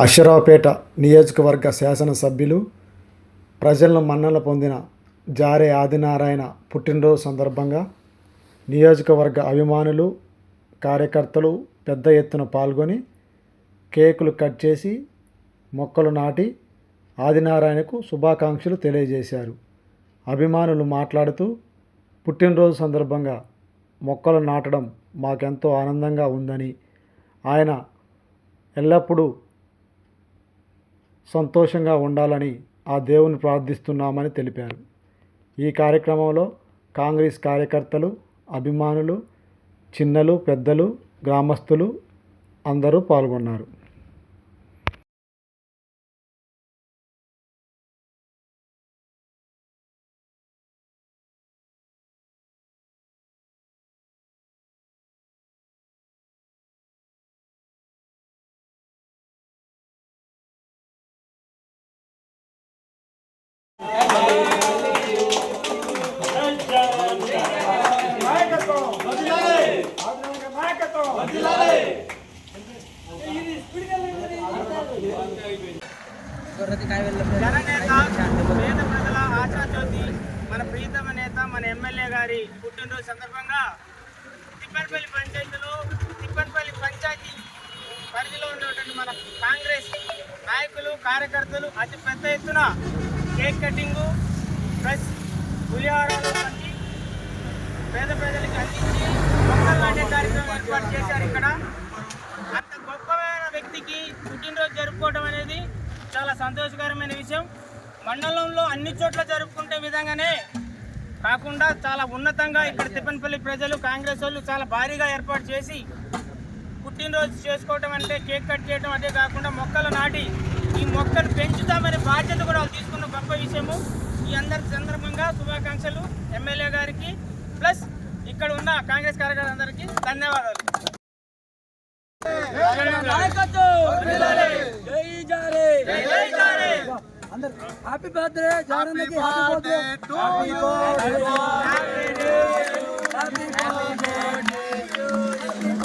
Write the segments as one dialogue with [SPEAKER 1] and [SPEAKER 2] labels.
[SPEAKER 1] అషరావుపేట నియోజకవర్గ శాసనసభ్యులు ప్రజలను మన్నన పొందిన జారే ఆదినారాయణ పుట్టినరోజు సందర్భంగా నియోజకవర్గ అభిమానులు కార్యకర్తలు పెద్ద ఎత్తున పాల్గొని కేకులు కట్ చేసి మొక్కలు నాటి ఆదినారాయణకు శుభాకాంక్షలు తెలియజేశారు. అభిమానులు మాట్లాడుతూ పుట్టినరోజు సందర్భంగా మొక్కలు నాటడం మాకెంతో ఆనందంగా ఉందని ఆయన ఎల్లప్పుడూ సంతోషంగా ఉండాలని ఆ దేవుని ప్రార్థిస్తున్నామని తెలిపారు. ఈ కార్యక్రమంలో కాంగ్రెస్ కార్యకర్తలు అభిమానులు చిన్నలు పెద్దలు గ్రామస్తులు అందరూ పాల్గొన్నారు.
[SPEAKER 2] పేద ప్రజల ఆశాజ్యోతి మన ప్రీతమ నేత మన ఎమ్మెల్యే గారి పుట్టినరోజు సందర్భంగా తిప్పనపల్లి పంచాయతీలో తిప్పనపల్లి పంచాయతీ పరిధిలో ఉన్నటువంటి మన కాంగ్రెస్ నాయకులు కార్యకర్తలు అతి పెద్ద ఎత్తున కేక్ కటింగు ప్లస్ పులిహారాలు వంటి పేద ప్రజలకు అందించి మొక్కలు నాటే కార్యక్రమం ఏర్పాటు చేశారు ఇక్కడ అంత గొప్పమైన పుట్టినరోజు జరుపుకోవడం అనేది చాలా సంతోషకరమైన విషయం. మండలంలో అన్ని చోట్ల జరుపుకుంటే విధంగానే కాకుండా చాలా ఉన్నతంగా ఇక్కడ తిప్పనపల్లి ప్రజలు కాంగ్రెస్ వాళ్ళు చాలా భారీగా ఏర్పాటు చేసి పుట్టినరోజు చేసుకోవటం అంటే కేక్ కట్ చేయడం అదే కాకుండా మొక్కలు నాటి ఈ మొక్కను పెంచుతామనే బాధ్యత కూడా వాళ్ళు తీసుకున్న గొప్ప విషయము. ఈ అందరి సందర్భంగా శుభాకాంక్షలు ఎమ్మెల్యే గారికి. ప్లస్ ఇక్కడ ఉన్న కాంగ్రెస్ కార్యకర్తలందరికీ ధన్యవాదాలు.
[SPEAKER 3] Happy birthday Janaki. Happy birthday to you. Happy
[SPEAKER 2] day
[SPEAKER 3] happy birthday. To you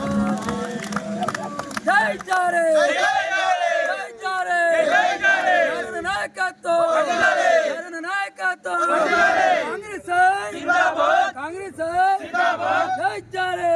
[SPEAKER 3] జై జారే. జై జారే. జై జారే. జై జారే. నాయకత్వం. వందనాలే జన నాయకత్వం. వందనాలే కాంగ్రెస్ జిందాబాద్. కాంగ్రెస్ జిందాబాద్. జై జారే.